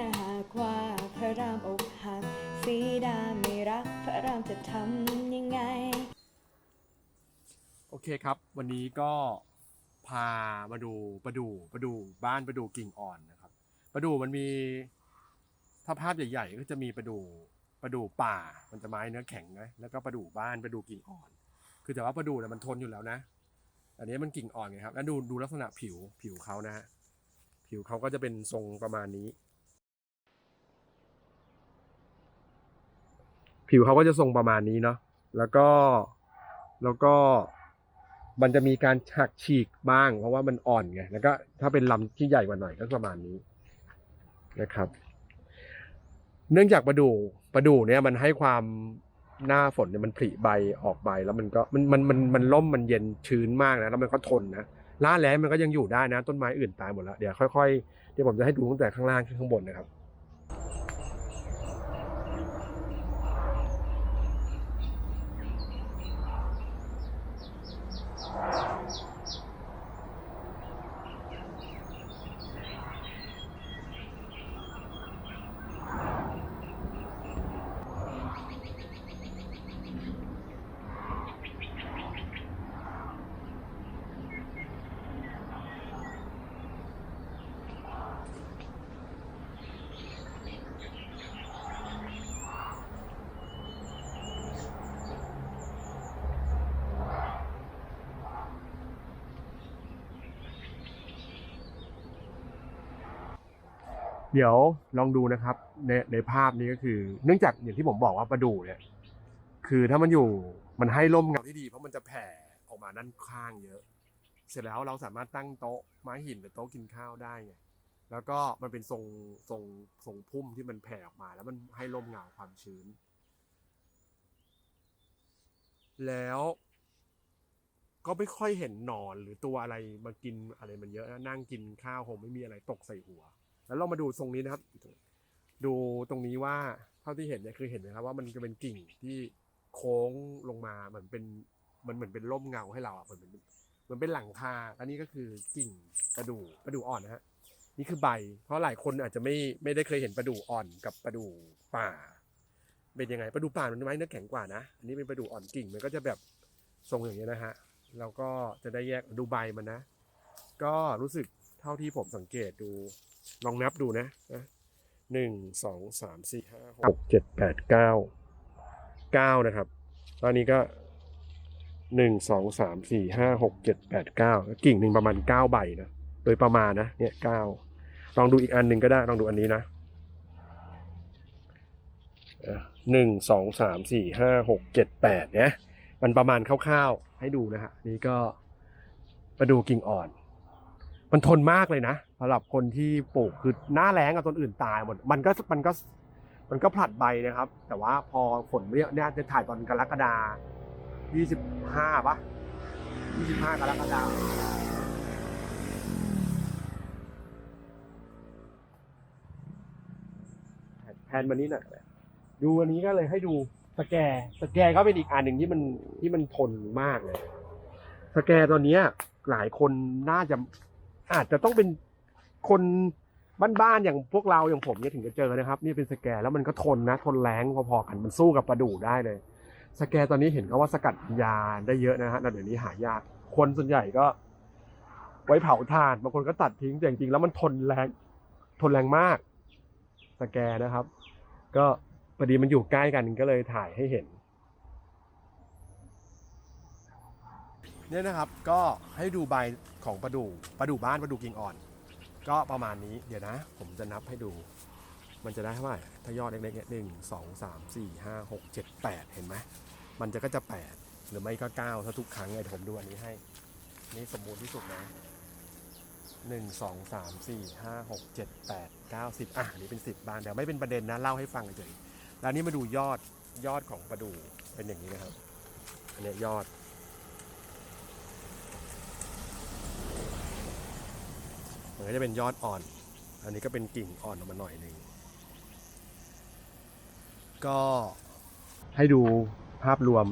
ถ้าหากว่าพระรามอกหักสีดาไม่รัก พระรามจะทำยังไง โอเคครับ วันนี้ก็พามาดูประดูประดูบ้านประดูกิ่งอ่อนนะครับประดูมันมีถ้าภาพใหญ่ ๆ ก็จะมีประดูประดูป่า มันจะไม้เนื้อแข็งนะแล้วก็ประดูบ้านประดูกิ่งอ่อน คือแต่ว่าประดูเนี่ยมันทนอยู่แล้วนะ อันนี้มันกิ่งอ่อนไงครับแล้วดูดูลักษณะผิวผิวเขานะฮะผิวเขาก็จะเป็นทรงประมาณนี้ ผิวเขาก็จะทรงประมาณนี้เนาะแล้วก็แล้วก็มันจะมีการหักฉีกบ้าง เพราะว่ามันอ่อนไงแล้วก็ถ้าเป็นลำที่ใหญ่กว่าหน่อยก็ประมาณนี้นะครับ เนื่องจากประดู่ประดู่เนี่ยมันให้ความหน้าฝนเนี่ยมันผลิใบออกใบแล้วมันก็มันมันมันมันล่มมันเย็นชื้นมากนะแล้วมันก็ทนนะล่าแล้งมันก็ยังอยู่ได้นะ ต้นไม้อื่นตายหมดแล้วเดี๋ยวค่อยๆเดี๋ยวผมจะให้ดูตั้งแต่ข้างล่างขึ้นข้างบนนะครับ เดี๋ยวลองดูนะครับในในภาพนี้ก็คือ เนื่องจากอย่างที่ผมบอกว่าประดู่เนี่ยคือถ้ามันอยู่มันให้ร่มเงาที่ดี เพราะมันจะแผ่ออกมาด้านข้างเยอะ เสร็จแล้วเราสามารถตั้งโต๊ะไม้หินหรือโต๊ะกินข้าวได้ไงแล้วก็มันเป็นทรงทรงทรงพุ่มที่มันแผ่ออกมา แล้วมันให้ร่มเงาความชื้น แล้วก็ไม่ค่อยเห็นหนอนหรือตัวอะไรมากินอะไรมันเยอะนะนั่งกินข้าวคงไม่มีอะไรตกใส่หัว แล้วเรามาดูทรงนี้นะครับ ดูตรงนี้ว่าเท่าที่เห็นเนี่ยคือเห็นไหมครับว่ามันจะเป็นกิ่งที่โค้งลงมาเหมือนเป็นมันเหมือนเป็นร่มเงาให้เราอะเหมือนเป็นเหมือนเป็นหลังคา อันนี้ก็คือกิ่งประดู่ประดู่อ่อนนะฮะนี่คือใบ เพราะหลายคนอาจจะไม่ไม่ได้เคยเห็นประดู่อ่อนกับประดู่ป่า เป็นยังไงประดู่ป่ามันไม้เนื้อแข็งกว่านะอันนี้เป็นประดู่อ่อนกิ่งมันก็จะแบบทรงอย่างนี้นะฮะแล้วก็จะได้แยกดูใบมันนะ ก็รู้สึกเท่าที่ผมสังเกตดู ลองนับดูนะนะหนึ่งสองสามสี่ห้าหกเจ็ดแปดเก้าเก้านะครับ ตอนนี้ก็หนึ่งสองสามสี่ห้าหกเจ็ดแปดเก้ากิ่งหนึ่งประมาณเก้าใบนะ โดยประมาณนะเนี่ยเก้าลองดูอีกอันหนึ่งก็ได้ ลองดูอันนี้นะหนึ่งสองสามสี่ห้าหกเจ็ดแปดเนี่ยมันประมาณคร่าวๆ ให้ดูนะฮะนี่ก็มาดูกิ่งอ่อน มันทนมากเลยนะสำหรับคนที่ปลูกคือหน้าแล้งกับต้นอื่นตายหมดมันก็มันก็มันก็ผลัดใบนะครับ แต่ว่าพอฝนเนี่ยเนี่ยจะถ่ายตอนกรกฎายี่สิบห้าปะยี่สิบห้ากรกฎาแทนมันนี้น่ะดูอันนี้ก็เลยให้ดูสแกสแกก็เป็นอีกอันหนึ่งที่มันที่มันทนมากเลย สแกตัวเนี้ยหลายคนน่าจะ อาจจะต้องเป็นคนบ้านๆอย่างพวกเราอย่างผมเนี่ยถึงจะเจอนะครับนี่เป็นสแกรแล้วมันก็ทนนะ ทนแรงพอๆกันมันสู้กับประดู่ได้เลย สแกรตอนนี้เห็นเขาว่าสกัดยาได้เยอะนะฮะแต่เดี๋ยวนี้หายากคนส่วนใหญ่ก็ ไว้เผาถ่านบางคนก็ตัดทิ้งแต่จริงๆแล้วมันทนแรง ทนแรงมาก สแกรนะครับ ก็พอดีมันอยู่ใกล้กันก็เลยถ่ายให้เห็น เนี่ยนะครับก็ให้ดูใบของประดู่ประดู่บ้านประดู่กิ่งอ่อน ก็ประมาณนี้เดี๋ยวนะ ผมจะนับให้ดู มันจะได้เท่าไหร่ถ้ายอดเล็กๆเนี่ยหนึ่งสองสามสี่ห้าหกเจ็ดแปดเห็นไหมมันจะก็จะแปดหรือไม่ก็เก้าถ้าทุกครั้งเลยผมดูอันนี้ให้ นี่สมบูรณ์ที่สุดนะหนึ่งสองสามสี่ห้าหกเจ็ดแปดเก้าสิบอะนนี้เป็นสิบบ้านเดี๋ยวไม่เป็นประเด็นนะเล่าให้ฟังเฉยๆแล้วนี่มาดูยอดยอดของประดู่เป็นอย่างนี้นะครับ อันนี้ยอด มันก็จะเป็นยอดอ่อน อันนี้ก็เป็นกิ่งอ่อนออกมาหน่อยหนึ่ง ก็ให้ดูภาพรวม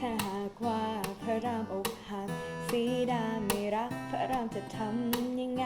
ถ้าหากว่าพระรามอกหักสีดาไม่รัก พระรามจะทำยังไง